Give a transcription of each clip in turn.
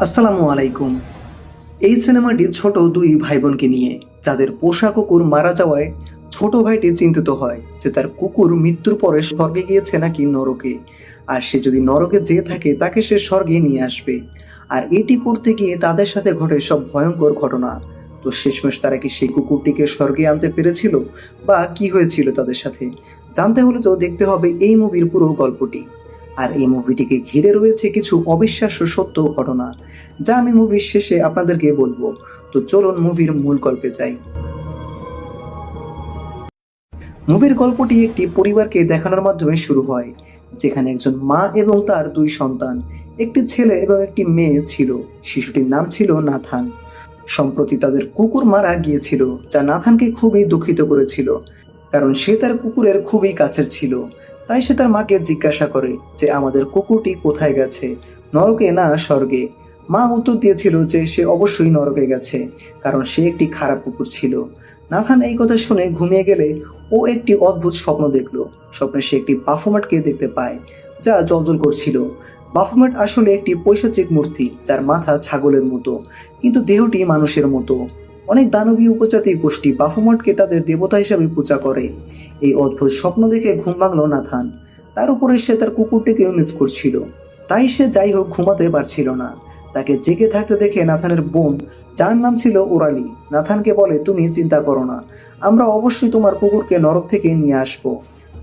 আসসালামু আলাইকুম। এই সিনেমাটি ছোট দুই ভাই বোনকে নিয়ে যাদের পোষা কুকুর মারা যাওয়ায় ছোট ভাইটি চিন্তিত হয় যে তার কুকুর মৃত্যুর পরে স্বর্গে গিয়েছে নাকি নরকে। আর সে যদি নরকে যেয়ে থাকে, তাকে সে স্বর্গে নিয়ে আসবে। আর এটি করতে গিয়ে তাদের সাথে ঘটে সব ভয়ঙ্কর ঘটনা। তো শেষমেশ তারা কি সেই কুকুরটিকে স্বর্গে আনতে পেরেছিল? বা কি হয়েছিল তাদের সাথে? জানতে হলে তো দেখতে হবে এই মুভির পুরো গল্পটি। আর এই মুভিটিকে ঘিরে রয়েছে কিছু অবিশ্বাস্য সত্য ঘটনা, যা আমি মুভির শেষে আপনাদেরকে বলব। তো চলুন মুভির মূল গল্পে যাই। মুভির গল্পটি একটি পরিবারকে দেখানোর মাধ্যমে শুরু হয়, যেখানে একজন মা এবং তার দুই সন্তান, একটি ছেলে এবং একটি মেয়ে ছিল। শিশুটির নাম ছিল নাথান। সম্প্রতি তাদের কুকুর মারা গিয়েছিল, যা নাথানকে খুবই দুঃখিত করেছিল, কারণ সে তার কুকুরের খুবই কাছের ছিল। তাই সে তার মাকে জিজ্ঞাসা করে যে আমাদের কুকুরটি কোথায় গেছে? নরকে না স্বর্গে? মা উত্তর দিয়েছিল যে সে অবশ্যই নরকে গেছে, কারণ সে একটি খারাপ কুকুর ছিল। নাথান এই কথা শুনে ঘুমিয়ে গেলে ও একটি অদ্ভুত স্বপ্ন দেখল। স্বপ্নে সে একটি বাফুমাটকে দেখতে পায়, যা জলজল করছিল। বাফুমাট আসলে একটি পৈশাচিক মূর্তি, যার মাথা ছাগলের মতো, কিন্তু দেহটি মানুষের মতো। অনেক দানবীয় উপজাতি গোষ্ঠী বাফুমটকে তাদের দেবতা হিসাবে পূজা করে। এই অদ্ভুত স্বপ্ন দেখে ঘুম ভাঙল নাথান। তার উপরে সে তার কুকুরটিকেও মিস করছিল। তাই সে যাই হোক ঘুমাতে পারছিল না। তাকে জেগে থাকতে দেখে নাথানের বোন, যার নাম ছিল ওরালি, নাথানকে বলে, তুমি চিন্তা করো না। আমরা অবশ্যই তোমার কুকুরকে নরক থেকে নিয়ে আসব।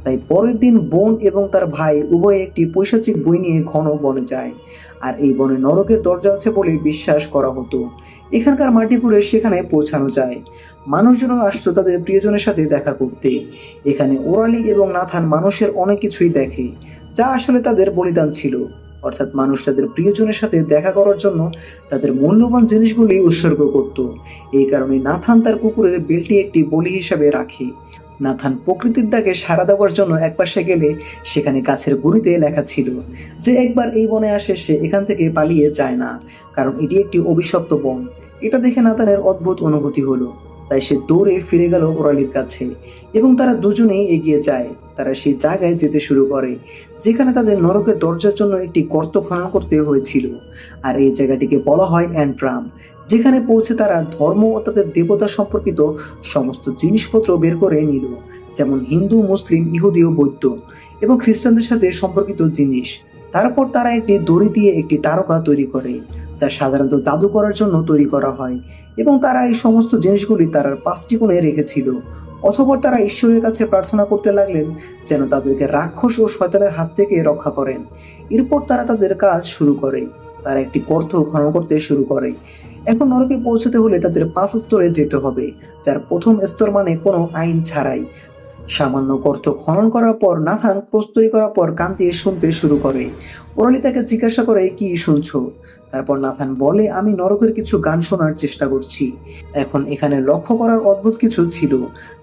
তাই পরের দিন বোন এবং তার ভাই উভয়ে একটি পৈশাচিক বই নিয়ে ঘন বনে যায়। আর এই বনে নরকের দরজা আছে বলে বিশ্বাস করা হতো। এখানকার মাটি ঘুরে সেখানে পৌঁছানো যায়। মানুষজনও আসতো তাদের প্রিয়জনের সাথে দেখা করতে। এখানে ওরালি এবং নাথান মানুষের অনেক কিছুই দেখে, যা আসলে তাদের বলিদান ছিল। অর্থাৎ মানুষ তাদের প্রিয়জনের সাথে দেখা করার জন্য তাদের মূল্যবান জিনিসগুলি উৎসর্গ করত। এই কারণে নাথান তার কুকুরের বেলটি একটি বলি হিসাবে রাখে। নাথান প্রকৃতির ডাকে সাড়া দেওয়ার জন্য একপাশে গেলে সেখানে গাছের গুড়িতে লেখা ছিল যে একবার এই বনে আসে সে এখান থেকে পালিয়ে যায় না, কারণ এটি একটি অভিশপ্ত বন। এটা দেখে নাথানের অদ্ভুত অনুভূতি হলো। তাই সে দৌড়ে ফিরে গেল ওরালির কাছে এবং তারা দুজনেই এগিয়ে যায়। তারা সেই জায়গায় যেতে শুরু করে, যেখানে তাদের নরকের দরজার জন্য একটি গর্ত খনন করতে হয়েছিল। আর এই জায়গাটিকে বলা হয় অ্যান্ট্রাম, যেখানে পৌঁছে তারা ধর্ম ও তাদের দেবতা সম্পর্কিত সমস্ত জিনিসপত্র বের করে নিল, যেমন হিন্দু, মুসলিম, ইহুদি ও বৌদ্ধ, এবং খ্রিস্টানদের সাথে সম্পর্কিত জিনিস। তারপর তারা একটি দড়ি দিয়ে একটি তারকা তৈরি করে, যা সাধারণত জাদু করার জন্য তৈরি করা হয়, এবং তারা এই সমস্ত জিনিসগুলি তারার পাঁচটি কোণে রেখেছিল। অথবা তারা ঈশ্বরের কাছে প্রার্থনা করতে লাগলেন যেন তাদেরকে রাক্ষস ও শয়তানের হাত থেকে রক্ষা করেন। এরপর তারা তাদের কাজ শুরু করে, তারা একটি গর্ত খনন করতে শুরু করে। এখন নরকে পৌঁছতে হলে তাদের পাঁচ স্তরে যেতে হবে, যার প্রথম স্তর মানে কোনো আইন ছাড়াই সামান্য গর্ত খনন করার পর নাথান প্রস্তুতি করার পর কান দিয়ে শুনতে শুরু করে। ওরালি তাকে জিজ্ঞাসা করে, কি শুনছো? তারপর নাথান বলে, আমি নরকের কিছু গান শোনার চেষ্টা করছি। এখন এখানে লক্ষ্য করার অদ্ভুত কিছু ছিল।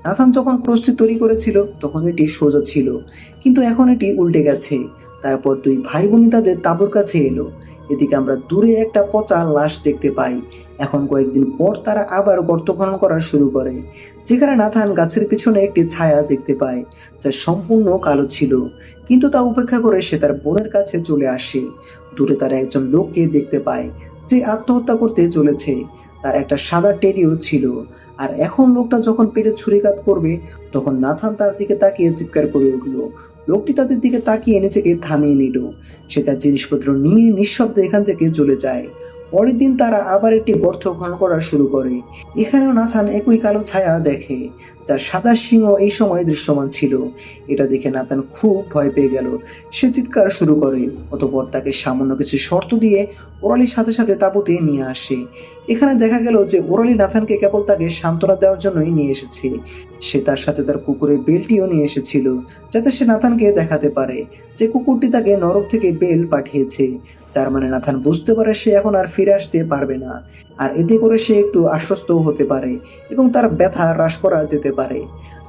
নাথান যখন ক্রসটি তৈরি করেছিল, তখন এটি সোজা ছিল। কিন্তু এখন এটি উল্টে গেছে। তারপর দুই ভাই বোনই তাদের তাঁবুর কাছে এলো। এদিকে আমরা দূরে একটা পচা লাশ দেখতে পাই। এখন কয়েকদিন পর তারা আবার গর্ত খনন করা শুরু করে, যেখানে নাথান গাছের পিছনে একটি ছায়া দেখতে পায়, যা সম্পূর্ণ কালো ছিল। কিন্তু তা উপেক্ষা করে সে তার বোনের কাছে চলে আসে। দূরে তারা একজন লোককে দেখতে পায়, যে আত্মহত্যা করতে চলেছে। তার একটা সাদা টেরিও ছিল আর এখন লোকটা যখন পেটে ছুরিকাত করবে, তখন নাথান তার দিকে তাকিয়ে চিৎকার করে উঠল। লোকটি তাদের দিকে তাকিয়ে নিজেকে থামিয়ে নিল। সে তার জিনিসপত্র নিয়ে নিঃশব্দে এখান থেকে চলে যায়। পরের দিন তারা আবার একটি গর্ত খনন করা শুরু করে। এখানেও নাথান একই কালো ছায়া দেখে, যার সাদা সিংহ এই সময় দৃশ্যমান ছিল। এটা দেখে নাথান খুব ভয় পেয়ে গেল। সে চিৎকার শুরু করে, অতপর তাকে সামান্য কিছু শর্ত দিয়ে ওরালির সাথে সাথে তাঁবুতে নিয়ে আসে। এখানে দেখা গেল যে ওরালি নাথানকে কেবল তাকে সান্ত্বনা দেওয়ার জন্যই নিয়ে এসেছে। সে তার সাথে তার কুকুরের বেলটিও নিয়ে এসেছিল, যাতে সে নাথানকে দেখাতে পারে। যে কুকুরটি তাকে নরক থেকে বেল পাঠিয়েছে, যার মানে নাথান বুঝতে পারে সে এখন আর ফিরে আসতে পারবে না। আর এতে করে সে একটু আশ্বস্ত হতে পারে এবং তার ব্যথা হ্রাস করা যেতে পারে।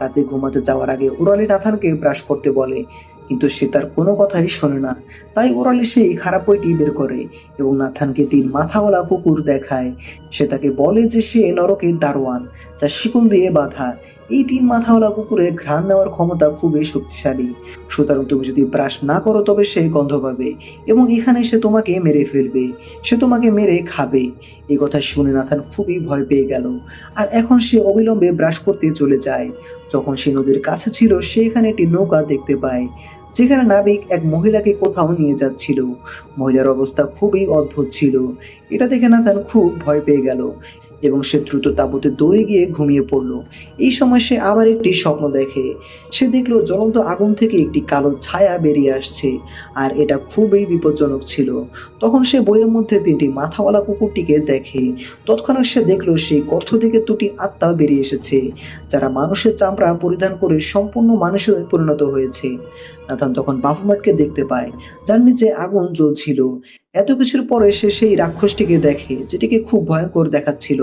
রাতে ঘুমাতে যাওয়ার আগে উড়ালি নাথানকে ব্রাশ করতে বলে কিন্তু সে তার কোনো কথাই শোনে না। তাই বরালি সে এই খারাপ বইটি বের করে এবং নাথানকে তিন মাথাওয়ালা কুকুর দেখায়। সে তাকে বলে যে সে নরকের দারোয়ান, যা শিকল দিয়ে বাঁধা। এই তিন মাথাওয়ালা কুকুরের ঘ্রাণ নেওয়ার ক্ষমতা খুবই শক্তিশালী। সুতরাং তুমি যদি ব্রাশ না করো, তবে সে গন্ধ পাবে এবং এখানে সে তোমাকে মেরে ফেলবে। সে তোমাকে মেরে খাবে। এই কথা শুনে নাথান খুবই ভয় পেয়ে গেল। আর এখন সে অবিলম্বে ব্রাশ করতে চলে যায়। যখন সে নদীর কাছে ছিল, সে এখানে একটি নৌকা দেখতে পায়, যেখানে নাবিক এক মহিলাকে কোথাও নিয়ে যাচ্ছিল। মহিলার অবস্থা খুবই অদ্ভুত ছিল। এটা দেখে নাথান খুব ভয় পেয়ে গেল। এবং সে দ্রুত তাঁবুতে দৌড়ে গিয়ে ঘুমিয়ে পড়ল। এই সময় সে আবার একটি স্বপ্ন দেখে। সে দেখল জ্বলন্ত আগুন থেকে একটি কালো ছায়া বেরিয়ে আসছে, আর এটা খুবই বিপজ্জনক ছিল। তখন সে বইয়ের মধ্যে তিনটি মাথাওয়ালা কুকুরটিকে দেখে। তৎক্ষণাৎ সে দেখল সেই গর্ত থেকে দুটি আত্মা বেরিয়ে এসেছে, যারা মানুষের চামড়া পরিধান করে সম্পূর্ণ মানুষের পরিণত হয়েছে। নাথান তখন বাফুমাটকে দেখতে পায়, যার নিচে আগুন জ্বলছিল। এত কিছুর পরে সে সেই রাক্ষসটিকে দেখে, যেটিকে খুব ভয়ঙ্কর দেখাচ্ছিল।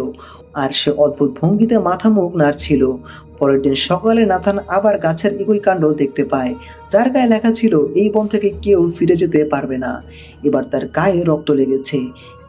আর সে অদ্ভুত ভঙ্গিতে মাথা মুখ নাড়ছিল। পরের দিন সকালে নাথান আবার গাছের একই কাণ্ড দেখতে পায়, যার গায়ে লেখা ছিল, এই বন থেকে কেউ ফিরে যেতে পারবে না। এবার তার গায়ে রক্ত লেগেছে।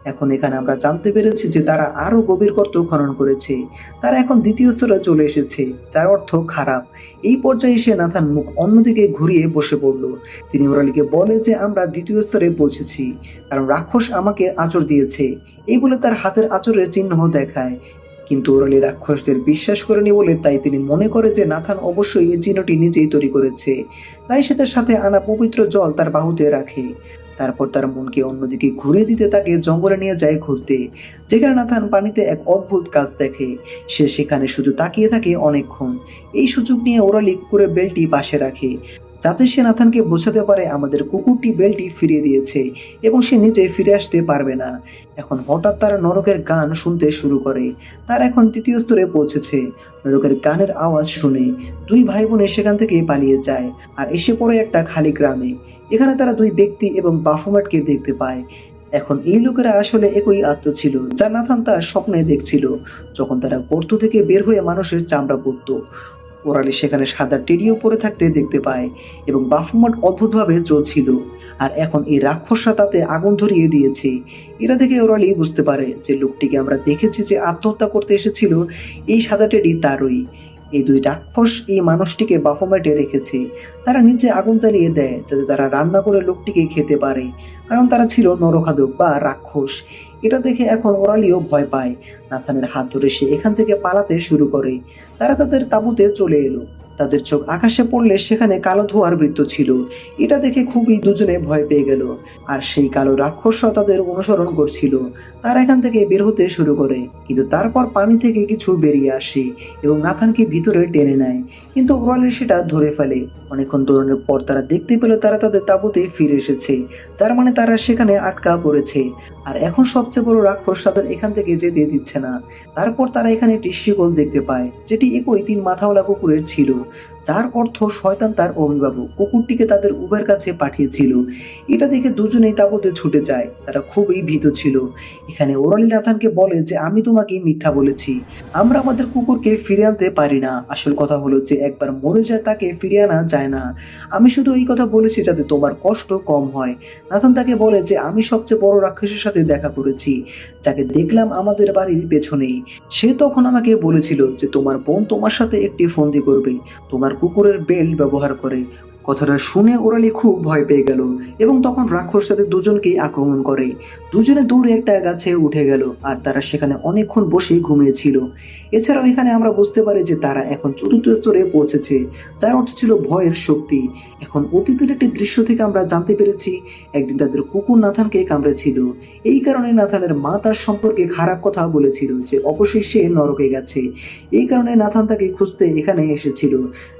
এখন এখানে আমরা জানতে পেরেছি যে তারা আরও গভীর গর্ত খনন করেছে। তারা এখন দ্বিতীয় স্তরে চলে এসেছে, যার অর্থ খারাপ। এই পর্যায়ে এসে নাথান মুখ অন্যদিকে ঘুরিয়ে বসে পড়ল। তিনি ওরালিকে বলে যে, আমরা দ্বিতীয় স্তরে পৌঁছেছি, কারণ রাক্ষস আমাকে আচর দিয়েছে। এই বলে তার হাতের আচরের চিহ্ন দেখায়। কিন্তু ওরালি রাক্ষসদের বিশ্বাস করেনি বলে তাই তিনি মনে করে যে, নাথান অবশ্যই এই চিহ্নটি নিজেই তৈরি করেছে। তাই সে তার সাথে আনা পবিত্র জল তার বাহুতে রাখে। তারপর তার মনকে অন্যদিকে ঘুরে দিতে তাকে জঙ্গলে নিয়ে যায় ঘুরতে, যেখানে নাথান পানিতে এক অদ্ভুত কাজ দেখে। সে সেখানে শুধু তাকিয়ে থাকে অনেকক্ষণ। এই সুযোগ নিয়ে ওরালি কুকুরের বেলটি পাশে রাখে। যাতে সে নাথানকে বোঝাতে পারে আমাদের কুকুরটি বেলটি ফিরিয়ে দিয়েছে এবং সে নিজে ফিরে আসতে পারবে না। এখন হঠাৎ তারা নরকের গান শুনতে শুরু করে। তার এখন তৃতীয় স্তরে পৌঁছেছে। নরকের গানের আওয়াজ শুনে দুই ভাই বোনে সেখান থেকে পালিয়ে যায় আর এসে পড়ে একটা খালি গ্রামে। এখানে তারা দুই ব্যক্তি এবং বাফুমাটকে দেখতে পায়। এখন এই লোকেরা আসলে একই আত্মা ছিল যা নাথান তার স্বপ্নে দেখছিল। যখন তারা গর্ত থেকে বের হয়ে মানুষের চামড়া পরত ওরালি সেখানে সাদা টেরিও পরে থাকতে দেখতে পায় এবং বাফুমট অদ্ভুতভাবে চলছিল আর এখন এই রাক্ষসরা তাতে আগুন ধরিয়ে দিয়েছে। এটা দেখে ওরালি বুঝতে পারে যে লোকটিকে আমরা দেখেছি যে আত্মহত্যা করতে এসেছিল, এই সাদা টেডি তারই। এই দুই রাক্ষস এই মানুষটিকে বাফুমাটে রেখেছে। তারা নিচে আগুন জ্বালিয়ে দেয় যাতে তারা রান্না করে লোকটিকে খেতে পারে। কারণ তারা ছিল নরখাদক বা রাক্ষস। এটা দেখে এখন ওরালিও ভয় পায়। নাথানের হাত ধরে সে এখান থেকে পালাতে শুরু করে। তারা তাদের তাঁবুতে চলে এলো। তাদের চোখ আকাশে পড়লে সেখানে কালো ধোয়ার বৃত্ত ছিল। এটা দেখে খুবই দুজনে ভয় পেয়ে গেল। আর সেই কালো রাক্ষসরা তাদের অনুসরণ করছিল। তারা এখান থেকে বের হতে শুরু করে। কিন্তু তারপর পানি থেকে কিছু বেরিয়ে আসে এবং নাথানকে ভিতরে টেনে নেয়। কিন্তু ওরালি সেটা ধরে ফেলে। অনেকক্ষণ দৌড়ানোর পর তারা দেখতে পেল তারা তাদের তাঁবুতে ফিরে এসেছে। যার মানে তারা সেখানে আটকা পড়েছে। আর এখন সবচেয়ে বড় রাক্ষস তাদের এখান থেকে যেতে দিচ্ছে না। তারপর তারা এখানে একটি শিকল দেখতে পায়, যেটি একই তিন মাথাওয়ালা কুকুরের ছিল। যার অর্থ শয়তান তার অভিভাবক কুকুরটিকে তাদের উভয়ের কাছে পাঠিয়েছিল। এটা দেখে দুজনেই তাবতে ছুটে যায়। তারা খুবই ভীত ছিল। এখানে ওরালি নাথানকে বলে যে, আমি তোমাকে মিথ্যা বলেছি। আমরা আমাদের কুকুরকে ফিরে আনতে পারি না। আসল কথা হলো যে, একবার মরে যায় তাকে ফিরে আনা যায় না। আমি শুধু এই কথা বলেছি যাতে তোমার কষ্ট কম হয়। নাথন তাকে বলে যে, আমি সবচেয়ে বড় রাক্ষসের সাথে দেখা করেছি। যাকে দেখলাম আমাদের বাড়ির পেছনে সে তখন আমাকে বলেছিল যে, তোমার বোন তোমার সাথে একটি ফন্দি করবে। তোমার কুকুরের বেল্ট ব্যবহার করে। কথাটা শুনে ওরালি খুব ভয় পেয়ে গেল এবং তখন রাক্ষস তাদের দুজনকেই আক্রমণ করে। দুজনে দূরে একটা গাছে উঠে গেল আর তারা সেখানে অনেকক্ষণ বসে ঘুমিয়েছিল। এছাড়াও এখানে আমরা বুঝতে পারি যে তারা এখন চতুর্থ স্তরে পৌঁছেছে, যার অর্থ ছিল ভয়ের শক্তি। এখন অতীতের একটি দৃশ্য থেকে আমরা জানতে পেরেছি, একদিন তাদের কুকুর নাথানকে কামড়েছিল। এই কারণে নাথানের মা তার সম্পর্কে খারাপ কথা বলেছিল যে অবশ্যই সে নরকে গেছে। এই কারণে নাথান তাকে খুঁজতে এখানে এসেছিল,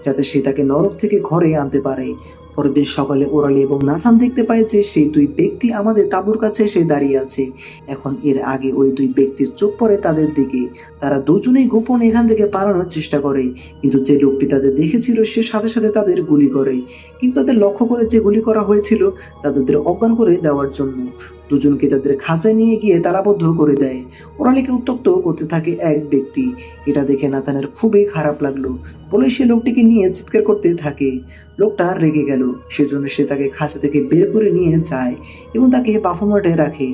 যাতে সে তাকে নরক থেকে ঘরে আনতে পারে। পরের দিন সকালে ওরালি এবং নাথান দেখতে পায় যে সেই দুই ব্যক্তি আমাদের তাঁবুর কাছে এসে দাঁড়িয়ে আছে। এখন এর আগে ওই দুই ব্যক্তির চোখ পড়ে তাদের দিকে। তারা দুজনেই গোপন এখান থেকে পালানোর চেষ্টা করে। কিন্তু যে লোকটি তাদের দেখেছিল, সে সাথে সাথে তাদের গুলি করে। কিন্তু তাদের লক্ষ্য করে যে গুলি করা হয়েছিল তাদের অজ্ঞান করে দেওয়ার জন্য। দুজনকে তাদের খাঁচায় নিয়ে গিয়ে তালাবদ্ধ করে দেয়। ওরালিকে উত্তক্ত করতে থাকে এক ব্যক্তি। এটা দেখে নাথানের খুবই খারাপ লাগল। বলে সে লোকটিকে নিয়ে চিৎকার করতে থাকে। লোকটা রেগে গেল। সেজন্য সে তাকে খাঁচা থেকে বের করে নিয়ে যায় এবং তাকে বাফুমাটে রাখে।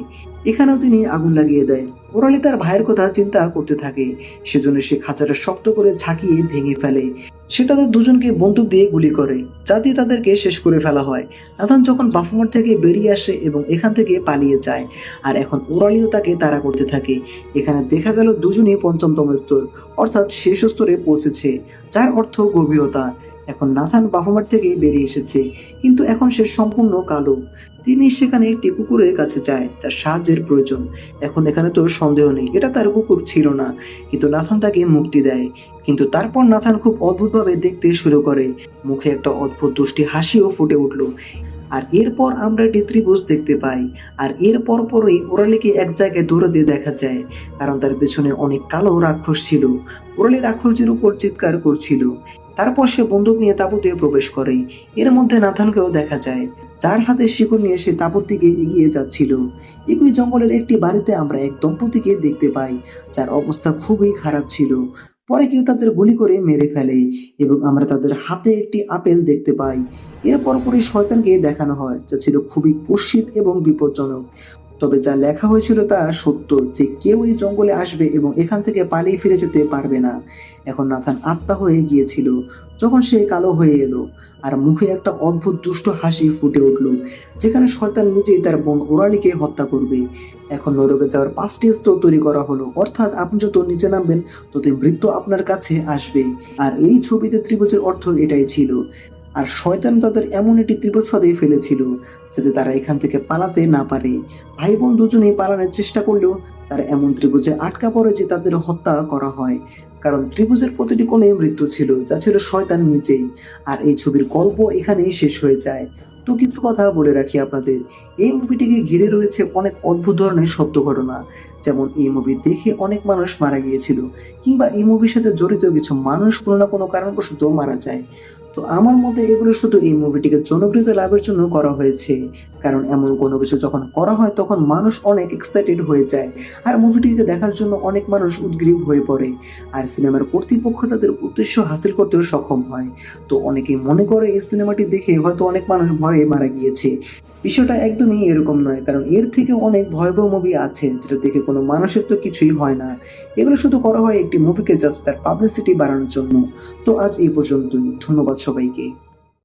এখানেও তিনি আগুন লাগিয়ে দেয় ওরালি তার ভাইয়ের কথা চিন্তা করতে থাকে। সেজন্য সে খাঁচাটা শক্ত করে ঝাঁকিয়ে ভেঙে ফেলে। সে তাদের দুজনকে বন্দুক দিয়ে গুলি করে, যা দিয়ে তাদেরকে শেষ করে ফেলা হয়। নাথান যখন বাফুমার থেকে বেরিয়ে আসে এবং এখান থেকে পালিয়ে যায়, আর এখন ওরালিও তাকে তাড়া করতে থাকে। এখানে দেখা গেল দুজনই পঞ্চমতম স্তর, অর্থাৎ শেষ স্তরে পৌঁছেছে, যার অর্থ গভীরতা। এখন নাথান বাফুমার থেকে বেরিয়ে এসেছে, কিন্তু এখন সে সম্পূর্ণ কালো। তিনি সেখানে একটি কুকুরের কাছে যায়, যার সাহায্যের প্রয়োজন। এখন এখানে তো সন্দেহ নেই, এটা তার কুকুর ছিল না। কিন্তু নাথান তাকে মুক্তি দেয়। কিন্তু তারপর নাথান খুব অদ্ভুতভাবে দেখতে শুরু করে। মুখে একটা অদ্ভুত দুষ্টি হাসিও ফুটে উঠল। আর এরপর আমরা একটি ত্রিভুজ দেখতে পাই। আর এর পর পরই ওরালিকে এক জায়গায় দৌড়াতে দেখা যায়, কারণ তার পেছনে অনেক কালো রাক্ষস ছিল। ওরালি রাক্ষসের উপর চিৎকার করছিল। তারপর সে বন্দুক নিয়ে তাঁবুতে প্রবেশ করে। এর মধ্যে নাথানকেও দেখা যায়, যার হাতে শিকড় নিয়ে সে তাঁবুর দিকে এগিয়ে যাচ্ছিল। একই জঙ্গলের একটি বাড়িতে আমরা এক দম্পতিকে দেখতে পাই, যার অবস্থা খুবই খারাপ ছিল। পরে কেউ তাদের গুলি করে মেরে ফেলে এবং আমরা তাদের হাতে একটি আপেল দেখতে পাই। এর পরপরই শয়তানকে দেখানো হয়, যা ছিল খুবই কুৎসিত এবং বিপজ্জনক। তবে যা লেখা হয়েছিল তা সত্য যে কেউ এই জঙ্গলে আসবে এবং এখান থেকে পালিয়ে ফিরে যেতে পারবে না। এখন নাথান আত্মা হয়ে গিয়েছিল, যখন সে কালো হয়ে এলো, আর মুখে একটা অদ্ভুত দুষ্ট হাসি ফুটে উঠল, যেখানে শয়তান নিজেই তার বোন ওরালিকে হত্যা করবে। এখন নরকে যাওয়ার পাঁচটি স্তর তৈরি করা হলো। অর্থাৎ আপনি যত নিচে নামবেন তত মৃত্যু আপনার কাছে আসবে। আর এই ছবিতে ত্রিভুজের অর্থ এটাই ছিল। আর শয়তান তাদের এমন একটি ফাঁদে ফেলেছিল যাতে তারা এখান থেকে পালাতে না পারে। ভাই বোন দুজনেই পালানোর চেষ্টা করলেও তারা এমন ত্রিভুজে আটকা পড়ে যে তাদের হত্যা করা হয়। কারণ ত্রিভুজের প্রতিটি কোণে মৃত্যু ছিল, যা ছিল শয়তান নিচেই। আর এই ছবির গল্প এখানেই শেষ হয়ে যায়। তো কিছু কথা বলে রাখি আপনাদের। এই মুভিটিকে ঘিরে রয়েছে অনেক অদ্ভুত ধরনের সত্য ঘটনা। যেমন এই মুভি দেখে অনেক মানুষ মারা গিয়েছিল, কিংবা এই মুভির সাথে জড়িত কিছু মানুষ কোনো না কোনো কারণবশত মারা যায়। তো আমার মতে এগুলো শুধু এই মুভিটিকে জনপ্রিয়তা লাভের জন্য করা হয়েছে। কারণ এমন কোনো কিছু যখন করা হয়, তখন মানুষ অনেক এক্সাইটেড হয়ে যায়। আর মুভিটিকে দেখার জন্য অনেক মানুষ উদ্গ্রীব হয়ে পড়ে, আর সিনেমার কর্তৃপক্ষ তাদের উদ্দেশ্য হাসিল করতেও সক্ষম হয়। তো অনেকেই মনে করে এই সিনেমাটি দেখে হয়তো অনেক মানুষ ভয়ে মারা গিয়েছে। বিষয়টা একদমই এরকম নয়, কারণ এর থেকে অনেক ভয়াবহ মুভি আছে, যেটা দেখে কোনো মানুষের তো কিছুই হয় না। এগুলো শুধু করা হয় একটি মুভিকে জাস্ট তার পাবলিসিটি বাড়ানোর জন্য। তো আজ এই পর্যন্তই, ধন্যবাদ সবাইকে।